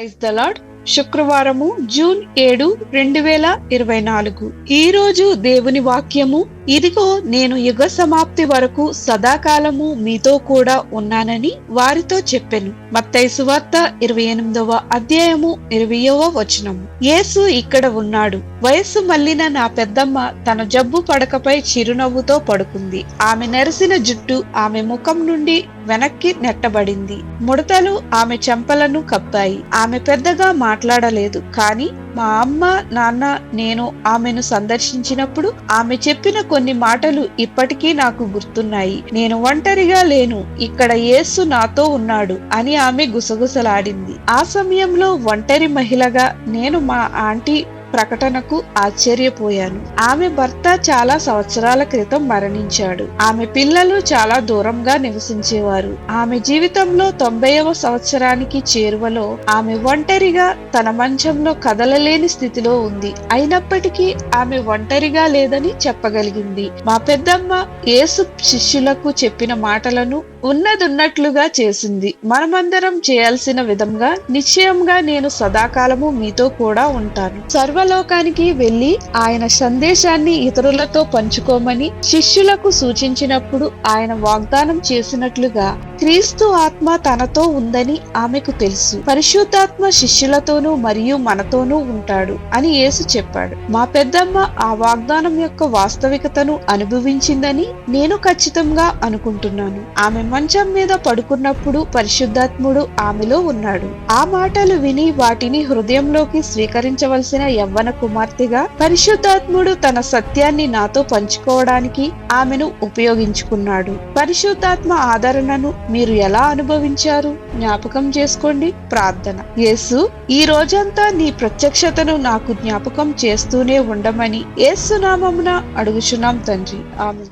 Praise the Lord శుక్రవారము June ఏడు రెండు వేల ఇరవై నాలుగు. ఈ రోజు దేవుని వాక్యము ఇదిగో నేను యుగ సమాప్తి వరకు సదాకాలము మీతో కూడా ఉన్నానని వారితో చెప్పెను. మత్తయి సువార్త ఇరవై ఎనిమిదవ అధ్యాయము ఇరవయవ వచనము. యేసు ఇక్కడ ఉన్నాడు. వయస్సు మళ్ళిన నా పెద్దమ్మ తన జబ్బు పడకపై చిరునవ్వుతో పడుకుంది. ఆమె నెరసిన జుట్టు ఆమె ముఖం నుండి వెనక్కి నెట్టబడింది. ముడతలు ఆమె చెంపలను కప్పాయి. ఆమె పెద్దగా మాట్లాడలేదు కానీ మా అమ్మ నాన్న నేను ఆమెను సందర్శించినప్పుడు ఆమె చెప్పిన కొన్ని మాటలు ఇప్పటికీ నాకు గుర్తున్నాయి. నేను ఒంటరిగా లేను ఇక్కడ యేసు నాతో ఉన్నాడు అని ఆమె గుసగుసలాడింది. ఆ సమయంలో ఒంటరి మహిళగా నేను మా ఆంటీ ప్రకటనకు ఆశ్చర్యపోయాను. ఆమె భర్త చాలా సంవత్సరాల క్రితం మరణించాడు. ఆమె పిల్లలు చాలా దూరంగా నివసించేవారు. ఆమె జీవితంలో తొంభైవ సంవత్సరానికి చేరువలో ఆమె ఒంటరిగా తన మంచంలో కదలలేని స్థితిలో ఉంది. అయినప్పటికీ ఆమె ఒంటరిగా లేదని చెప్పగలిగింది. మా పెద్దమ్మ యేసు శిష్యులకు చెప్పిన మాటలను ఉన్నదున్నట్లుగా చేసింది. మనమందరం చేయాల్సిన విధంగా నిశ్చయంగా నేను సదాకాలము మీతో కూడా ఉంటాను. సర్వలోకానికి వెళ్ళి ఆయన సందేశాన్ని ఇతరులతో పంచుకోమని శిష్యులకు సూచించినప్పుడు ఆయన వాగ్దానం చేసినట్లుగా క్రీస్తు ఆత్మ తనతో ఉందని ఆమెకు తెలుసు. పరిశుద్ధాత్మ శిష్యులతోనూ మరియు మనతోనూ ఉంటాడు అని యేసు చెప్పాడు. మా పెద్దమ్మ ఆ వాగ్దానం యొక్క వాస్తవికతను అనుభవించిందని నేను ఖచ్చితంగా అనుకుంటున్నాను. ఆమె మంచం మీద పడుకున్నప్పుడు పరిశుద్ధాత్ముడు ఆమెలో ఉన్నాడు. ఆ మాటలు విని వాటిని హృదయంలోకి స్వీకరించవలసిన యవ్వన కుమార్తెగా పరిశుద్ధాత్ముడు తన సత్యాన్ని నాతో పంచుకోవడానికి ఆమెను ఉపయోగించుకున్నాడు. పరిశుద్ధాత్మ ఆదరణను మీరు ఎలా అనుభవించారు జ్ఞాపకం చేసుకోండి. ప్రార్థన. యేసు ఈ రోజంతా నీ ప్రత్యక్షతను నాకు జ్ఞాపకం చేస్తూనే ఉండమని ఏసునామమున అడుగుచున్నాం తండ్రి. ఆమె